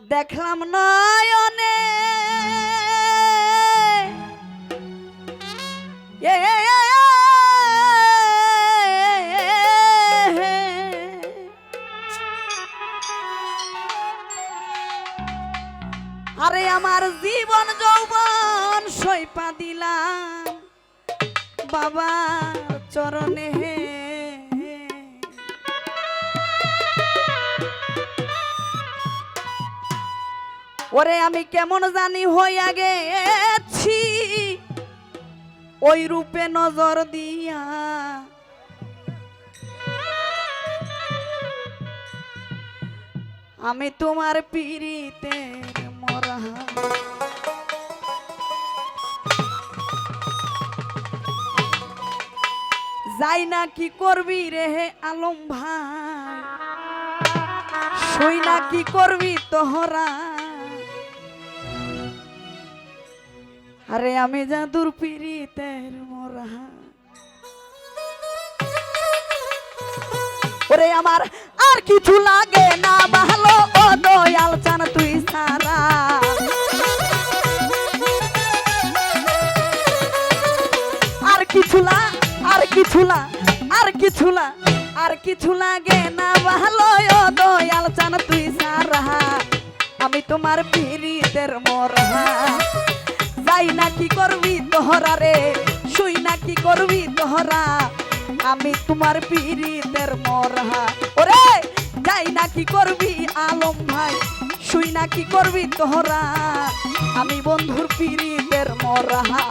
দেখলাম নয়নে আরে আমার জীবন যৌবন সইপা দিলাম বাবা চরণে ওরে আমি কেমন জানি হইয়া গেছি। ওই রূপে নজর দিয়া। আমি তোমার পিড়িতে মরা। যাই না কি করবি রে আলম ভাই? সই না কি করবি তোহরা? আরে আমি জাদুর পিড়িতের মোরা। ওরে আমার আর কিছু লাগে না, ভালো ও দয়াল, চান তুই সারা। আর কিছু না আর কিছু না আর কিছু না আর কিছু লাগে না, ভালো ও দয়াল, চান তুই সারা। আমি তোমার পিড়িতের মোরা। যাই না কি করবি তোহরা রে? শুই না কি করবি তোহরা আমি তোমার পিড়িতের মরহা। ওরে, যাই না কি করবি আলম ভাই? শুই না কি করবি তোহরা আমি বন্ধুর পিড়িতের মরহা।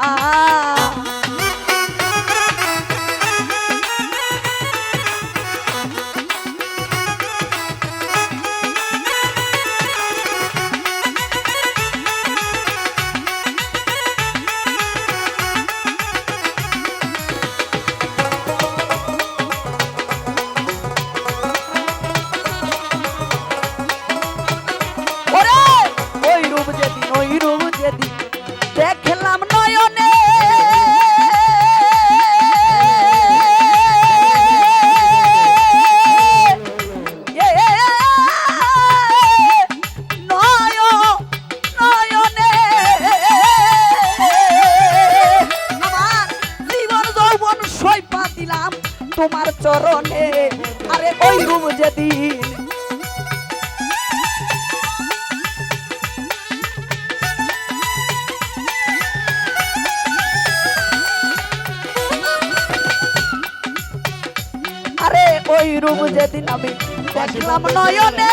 আরে, ওই রূপ যেদিন আমি দেখলাম নয়নে,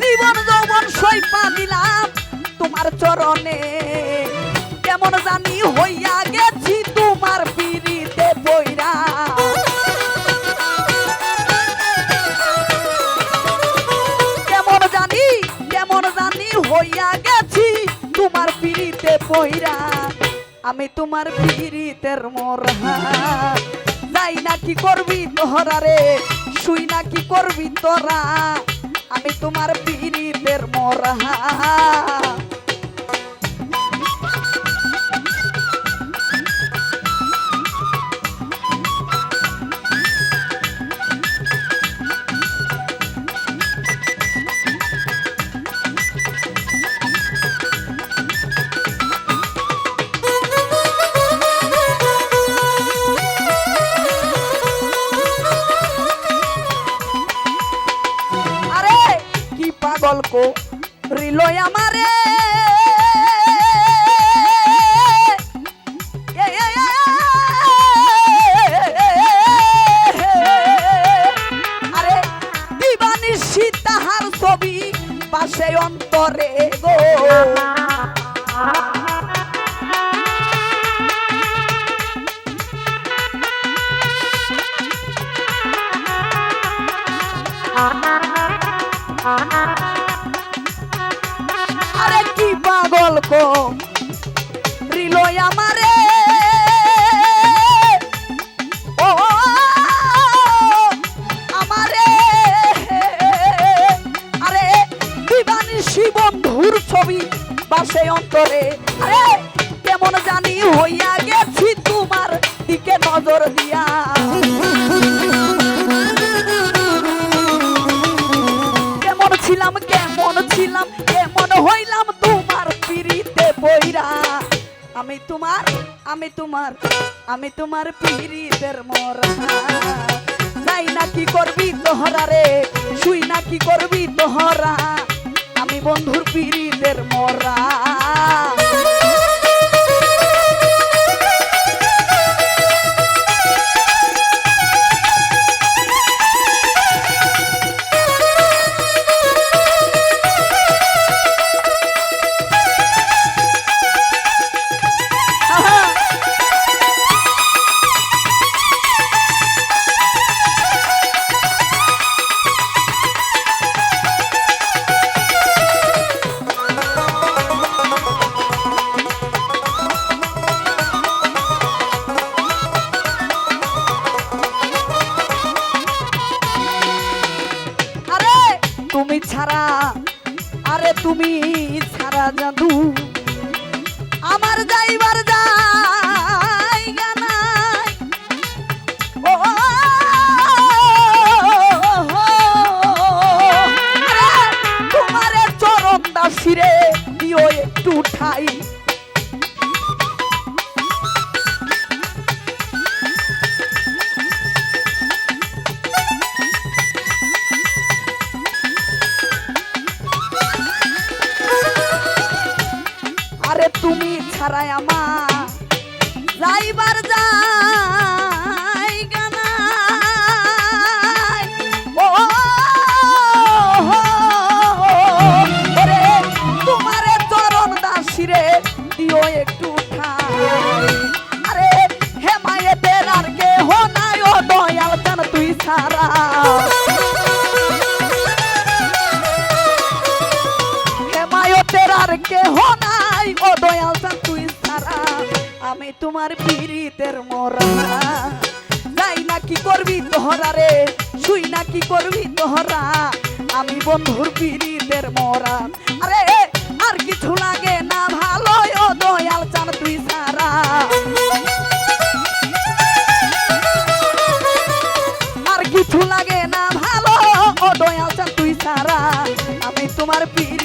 জীবন যৌবন দিলাম তোমার চরণে। কেমন জানি হইয়া গেছি পইরা আমি তোমার পিড়িতের মরহা যাই না কি করবি তোহরা রে, শুই না কি করবি তোরা। আমি তোমার পিড়িতের মরহা পাগল কো রিলয় আমারে ছবি পাশে অন্তরে গো আরে সেই অন্তরে। কেমন জানি হইয়া গেছি তোমার দিকে নজর দিয়া। কেমন ছিলাম কেমন ছিলাম, কেমন হইলাম তোমার পিড়িতে বইরা আমি তোমার আমি তোমার আমি তোমার পিড়িতের মরা। যাই না কি করবি তোহরা রে, শুই না কি করবি তোহরা। বন্ধুর পিড়িদের মরা। তুমি ছাড়া আরে তুমি ছাড়া জাদু। আমার যাইবার জায়গা তুমি ছাড়াই আমার তোমার পীড়িতের মরা। যাই না কি করবি তোহরা রে? শুই না কি করবি তোহরা? আমি বন্ধুর পীড়িতের মরা। আরে, আর কিছু লাগে না ভালো, ও দয়াল চান তুই সারা আর কিছু লাগে না ভালো, ও দয়াল চান তুই সারা আমি তোমার পীড়িতের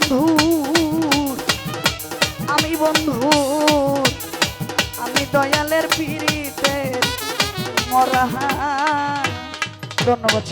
বন্ধু আমি বন্ধু আমি দয়ালের পিড়িতে মরা ধন্যবাদ